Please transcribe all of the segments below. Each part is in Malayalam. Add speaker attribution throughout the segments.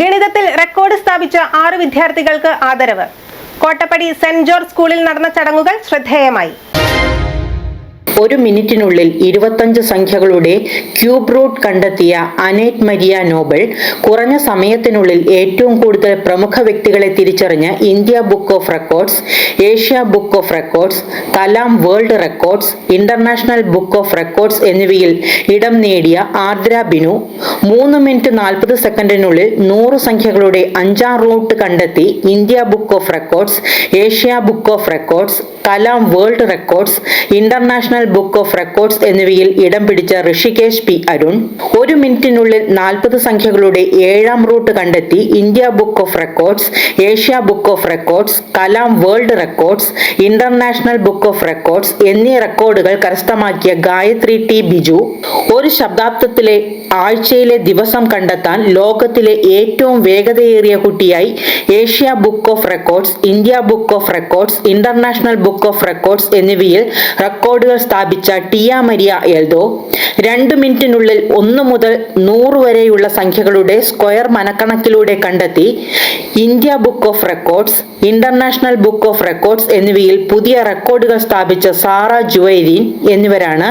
Speaker 1: ഗണിതത്തിൽ റെക്കോർഡ് സ്ഥാപിച്ച ആറ് വിദ്യാർത്ഥികൾക്ക് ആദരവ്. കോട്ടപ്പടി സെന്റ് ജോർജ് സ്കൂളിൽ നടന്ന ചടങ്ങുകൾ ശ്രദ്ധേയമായി.
Speaker 2: ഒരു മിനിറ്റിനുള്ളിൽ ഇരുപത്തഞ്ച് സംഖ്യകളുടെ ക്യൂബ് റൂട്ട് കണ്ടെത്തിയ അനേറ്റ് മരിയ നോബൽ കുറഞ്ഞ സമയത്തിനുള്ളിൽ ഏറ്റവും കൂടുതൽ പ്രമുഖ വ്യക്തികളെ തിരിച്ചറിഞ്ഞ India book of records Asia book of records Kalam world records international book of records എന്നിവയിൽ ഇടം നേടിയ ആർദ്ര ബിനു മൂന്ന് മിനിറ്റ് നാൽപ്പത് സെക്കൻഡിനുള്ളിൽ നൂറ് സംഖ്യകളുടെ അഞ്ചാം റൂട്ട് കണ്ടെത്തി India book of records Asia book of records Kalam world records international book of records എന്നിവയിൽ ഇടം പിടിച്ച ഋഷികേശ് പി. അരുൺ ഒരു മിനിറ്റിനുള്ളിൽ നാൽപ്പത് സംഖ്യകളുടെ ഏഴാം റൂട്ട് കണ്ടെത്തി India book of records Asia book of records Kalam world records international book of records എന്നീ റെക്കോർഡുകൾ കരസ്ഥമാക്കിയ ഗായത്രി ടി. ബിജു ഒരു ശബ്ദാബ്ദത്തിലെ ആഴ്ചയിലെ ദിവസം കണ്ടെത്താൻ ലോകത്തിലെ ഏറ്റവും വേഗതയേറിയ കുട്ടിയായി Asia book of records India book of records international book of records എന്നിവയിൽ റെക്കോർഡുകൾ സ്ഥാപിച്ച ടിയ മരിയ എൽദോ രണ്ട് മിനിറ്റിനുള്ളിൽ ഒന്ന് മുതൽ നൂറ് വരെയുള്ള സംഖ്യകളുടെ സ്ക്വയർ മനക്കണക്കിലൂടെ കണ്ടെത്തി India book of records international book of records എന്നിവയിൽ പുതിയ റെക്കോർഡുകൾ സ്ഥാപിച്ച സാറ ജുവൈരീൻ എന്നിവരാണ്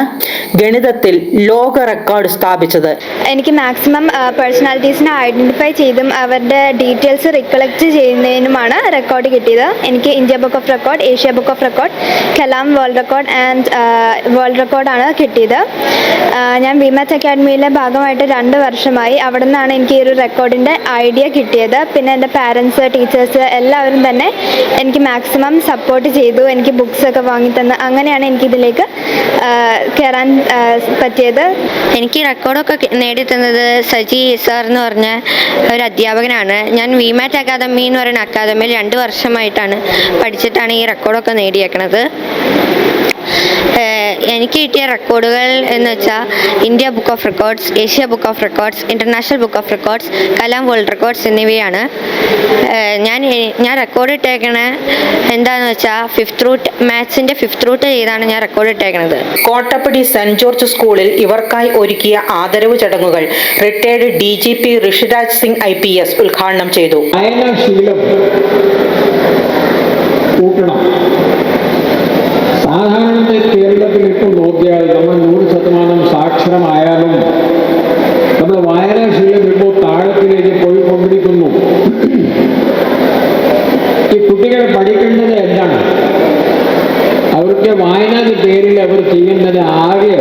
Speaker 2: ഗണിതത്തിൽ ലോക റെക്കോർഡ് സ്ഥാപിച്ചത്.
Speaker 3: എനിക്ക് മാക്സിമം പേഴ്സണാലിറ്റീസിനെ ഐഡന്റിഫൈ ചെയ്തും അവരുടെ ഡീറ്റെയിൽസ് റിക്കളക്ട് ചെയ്യുന്നതിനുമാണ് റെക്കോർഡ് കിട്ടിയത്. എനിക്ക് India book of record Asia book of record Kalam world record and world റെക്കോർഡാണ് കിട്ടിയത്. ഞാൻ വിമത്ത് അക്കാഡമിയിലെ ഭാഗമായിട്ട് രണ്ട് വർഷമായി അവിടെ നിന്നാണ് എനിക്ക് ഈ ഒരു റെക്കോർഡിന്റെ ഐഡിയ കിട്ടിയത്. പിന്നെ എന്റെ പാരൻസ് ടീച്ചേഴ്സ് എല്ലാവരും തന്നെ എനിക്ക് മാക്സിമം സപ്പോർട്ട് ചെയ്തു. എനിക്ക് ബുക്സൊക്കെ വാങ്ങിത്തന്ന്. അങ്ങനെയാണ് എനിക്കിതിലേക്ക് കയറാൻ പറ്റിയത്.
Speaker 4: എനിക്ക് റെക്കോർഡൊക്കെ നേടിത്തന്നത് സജി സാർ എന്ന് പറഞ്ഞ ഒരു അധ്യാപകനാണ്. ഞാൻ വിമാറ്റ് അക്കാദമി എന്ന് പറയുന്ന അക്കാദമിയിൽ രണ്ട് വർഷമായിട്ടാണ് പഠിച്ചിട്ടാണ് ഈ റെക്കോർഡൊക്കെ നേടിയേക്കണത്. എനിക്ക് കിട്ടിയ റെക്കോർഡുകൾ എന്ന് വെച്ചാൽ India book of records Asia book of records international book of records Kalam world records എന്നിവയാണ്. ഞാൻ ഞാൻ റെക്കോർഡ് ഇട്ടേക്കണ എന്താണെന്ന് വെച്ചാൽ ഫിഫ്ത്ത് റൂട്ട് മാത്സിന്റെ ഫിഫ്ത്ത് റൂട്ട് ചെയ്താണ് ഞാൻ റെക്കോർഡ് ഇട്ടേക്കണത്.
Speaker 2: കോട്ടപ്പടി സെന്റ് ജോർജ് സ്കൂളിൽ ഇവർക്കായി ഒരുക്കിയ ആദരവ് ചടങ്ങുകൾ retired D G P Rishiraj Singh I P S ഉദ്ഘാടനം ചെയ്തു.
Speaker 5: കൂട്ടണം സാധാരണ കേരളത്തിൽ ഇപ്പോൾ നോക്കിയാൽ നമ്മൾ നൂറ് ശതമാനം സാക്ഷരമായാലും നമ്മൾ വായനാശീലം ഇപ്പോൾ താഴത്തിലേക്ക് പോയിക്കൊണ്ടിരിക്കുന്നു. ഈ കുട്ടികൾ പഠിക്കേണ്ടത് എന്താണ്? അവർക്ക് വായനാതി പേരിൽ അവർ ചെയ്യുന്നത് ആകെ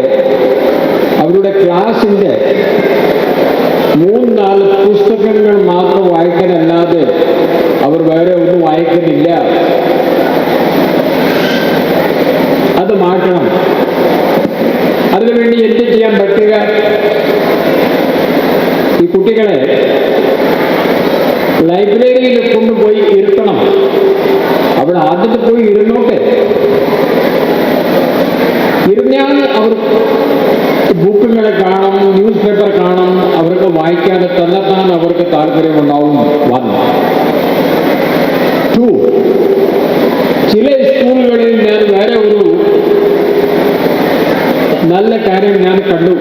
Speaker 5: അവരുടെ ക്ലാസിന്റെ മൂന്നാൽ പുസ്തകങ്ങൾ മാത്രം വായിക്കാനല്ലാതെ അവർ വേറെ ഒന്നും വായിക്കുന്നില്ല അത് മാറ്റണം എന്ത് ചെയ്യാൻ പറ്റുക? ഈ കുട്ടികളെ ലൈബ്രറിയിൽ കൊണ്ടുപോയി ഇരുത്തണം. അവിടെ ആദ്യത്തെ പോയി ഇരുന്നോട്ടെ. ഇരുന്നാൽ അവർ ബുക്കുകളെ കാണും ന്യൂസ് പേപ്പർ കാണും അവർക്ക് വായിക്കാതെ തന്നെത്താൻ അവർക്ക് താല്പര്യമുണ്ടാവും. വൺ ടു ചില സ്കൂളുകളിൽ ഞാൻ വേറെ ഒരു നല്ല കാര്യം ഞാൻ കണ്ടു.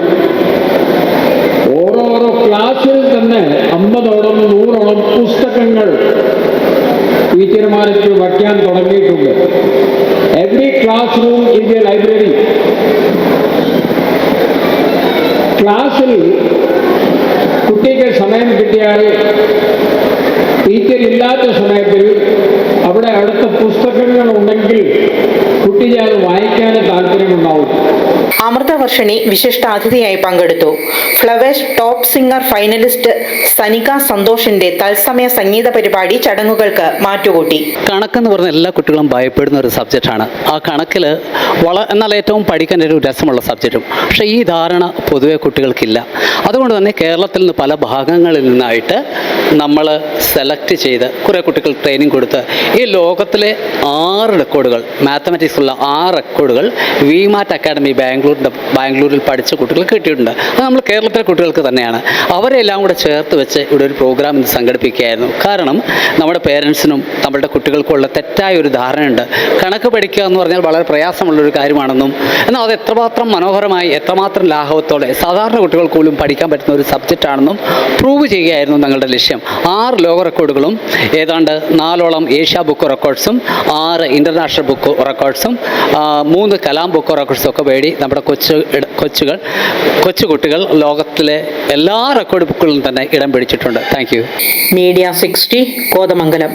Speaker 5: ഓരോരോ ക്ലാസ്സിൽ തന്നെ അമ്പതോളം നൂറോളം പുസ്തകങ്ങൾ ടീച്ചർമാർക്ക് വയ്ക്കാൻ തുടങ്ങിയിട്ടുണ്ട്. Every class room in a library ക്ലാസ്സിൽ കുട്ടിക്ക് സമയം കിട്ടിയാൽ ടീച്ചർ ഇല്ലാത്ത സമയത്തിൽ അവിടെ അടുത്ത പുസ്തകങ്ങൾ ഉണ്ടെങ്കിൽ കുട്ടിക്ക് അത് വായിക്കാൻ താല്പര്യമുണ്ടാവും
Speaker 2: അമൃതവർഷിണി വിശിഷ്ടാതിഥിയായി പങ്കെടുത്തു. Flowers top singer finalist Sanika സന്തോഷിന്റെ തത്സമയ സംഗീത പരിപാടി ചടങ്ങുകൾക്ക് മാറ്റുകൂട്ടി.
Speaker 6: കണക്ക് എന്ന് പറഞ്ഞ എല്ലാ കുട്ടികളും ഭയപ്പെടുന്ന ഒരു സബ്ജക്റ്റാണ് ആ കണക്കിൽ വള എന്നാൽ ഏറ്റവും പഠിക്കാൻ ഒരു രസമുള്ള സബ്ജക്റ്റും പക്ഷേ ഈ ധാരണ പൊതുവെ കുട്ടികൾക്കില്ല. അതുകൊണ്ട് തന്നെ കേരളത്തിൽ നിന്ന് പല ഭാഗങ്ങളിൽ നിന്നായിട്ട് നമ്മൾ സെലക്ട് ചെയ്ത് കുറേ കുട്ടികൾ ട്രെയിനിങ് കൊടുത്ത് ഈ ലോകത്തിലെ ആറ് റെക്കോർഡുകൾ മാത്തമാറ്റിക്സ് ഉള്ള ആറ് റെക്കോർഡുകൾ വി മാറ്റ് അക്കാഡമി ബാംഗ്ലൂരിന്റെ ബാംഗ്ലൂരിൽ പഠിച്ച കുട്ടികൾക്ക് കിട്ടിയിട്ടുണ്ട്. അത് നമ്മൾ കേരളത്തിലെ കുട്ടികൾക്ക് തന്നെയാണ്. അവരെല്ലാം കൂടെ ചേർത്ത് വെച്ച് ഇവിടെ ഒരു പ്രോഗ്രാം ഇന്ന് സംഘടിപ്പിക്കുകയായിരുന്നു. കാരണം നമ്മുടെ പേരൻസിനും നമ്മുടെ കുട്ടികൾക്കുള്ള തെറ്റായ ഒരു ധാരണയുണ്ട്. കണക്ക് പഠിക്കുക എന്ന് പറഞ്ഞാൽ വളരെ പ്രയാസമുള്ളൊരു കാര്യമാണെന്നും എന്നാൽ അത് എത്രമാത്രം മനോഹരമായി എത്രമാത്രം ലാഘവത്തോടെ സാധാരണ കുട്ടികൾക്ക് പോലും പഠിക്കാൻ പറ്റുന്ന ഒരു സബ്ജക്റ്റാണെന്നും പ്രൂവ് ചെയ്യുകയായിരുന്നു ഞങ്ങളുടെ ലക്ഷ്യം. ആറ് ലോക റെക്കോർഡുകളും ഏതാണ്ട് നാലോളം ഏഷ്യ ബുക്ക് റെക്കോർഡ്സും ആറ് ഇന്റർനാഷണൽ ബുക്ക് റെക്കോർഡ്സും മൂന്ന് കലാം ബുക്ക് റെക്കോർഡ്സും ഒക്കെ വേണ്ടി നമ്മുടെ കൊച്ചു കൊച്ചുകൾ കൊച്ചുകുട്ടികൾ ലോകത്തിലെ എല്ലാ റെക്കോർഡ് ബുക്കുകളിലും തന്നെ ഇടം പിടിച്ചിട്ടുണ്ട്. Thank
Speaker 2: media sixty Kothamangalam